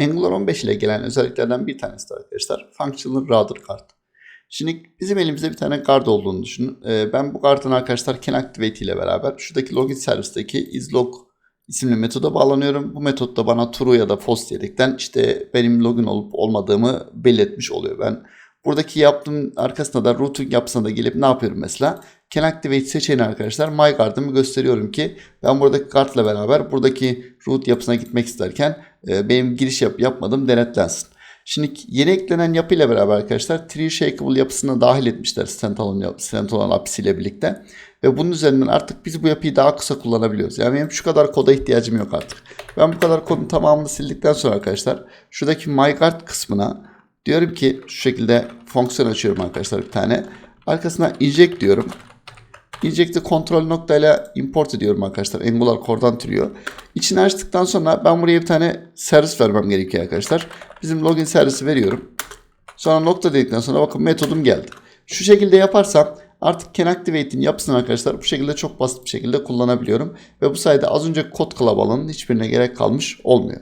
Angular 15 ile gelen özelliklerden bir tanesi de arkadaşlar Functional Router Card. Şimdi bizim elimizde bir tane card olduğunu düşünün. Ee, ben bu card'ın arkadaşlar Can Activate ile beraber şuradaki login servisteki islog isimli metoda bağlanıyorum. Bu metot da bana true ya da false diyerekten işte benim login olup olmadığımı belirtmiş oluyor. Ben buradaki yaptığım arkasında da routing yapısına da gelip ne yapıyorum mesela? Can Activate seçeneği arkadaşlar My Card'ımı gösteriyorum ki ben buradaki kartla beraber buradaki root yapısına gitmek isterken e, benim giriş yap yapmadım denetlensin. Şimdi yeni eklenen yapıyla beraber arkadaşlar Tree Shakeable yapısını dahil etmişler standalone, yap- standalone apisiyle birlikte. Ve bunun üzerinden artık biz bu yapıyı daha kısa kullanabiliyoruz. Yani benim şu kadar koda ihtiyacım yok artık. Ben bu kadar kodun tamamını sildikten sonra arkadaşlar şuradaki MyGuard kısmına diyorum ki şu şekilde fonksiyon açıyorum arkadaşlar bir tane. Arkasına inject diyorum. Inject'i kontrol noktayla import ediyorum arkadaşlar. Angular Core'dan türüyor. İçini açtıktan sonra ben buraya bir tane servis vermem gerekiyor arkadaşlar. Bizim login servisi veriyorum. Sonra nokta dedikten sonra bakın metodum geldi. Şu şekilde yaparsam artık Can Activate'in yapısını arkadaşlar bu şekilde çok basit bir şekilde kullanabiliyorum. Ve bu sayede az önce kod kalabalığının hiçbirine gerek kalmış olmuyor.